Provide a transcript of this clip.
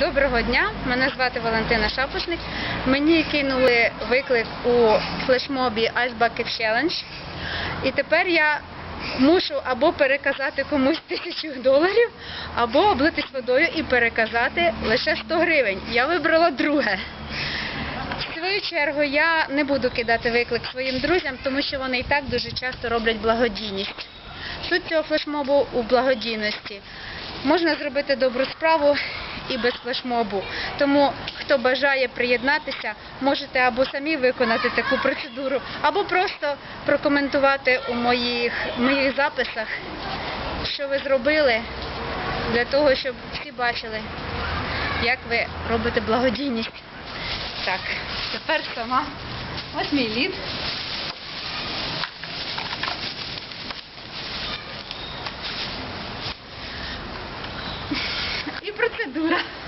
Доброго дня, мене звати Валентина Шапошник. Мені кинули виклик у флешмобі Ice Bucket Challenge. І тепер я мушу або переказати комусь тисячу доларів, або облитись водою і переказати лише 100 гривень. Я вибрала друге. В свою чергу я не буду кидати виклик своїм друзям, тому що вони і так дуже часто роблять благодійність. Суть цього флешмобу у благодійності. Можна зробити добру справу і без флешмобу. Тому, хто бажає приєднатися, можете або самі виконати таку процедуру, або просто прокоментувати у моїх, моїх записах, що ви зробили, для того, щоб всі бачили, як ви робите благодійність. Так, тепер сама. Ось мій лід. І процедура.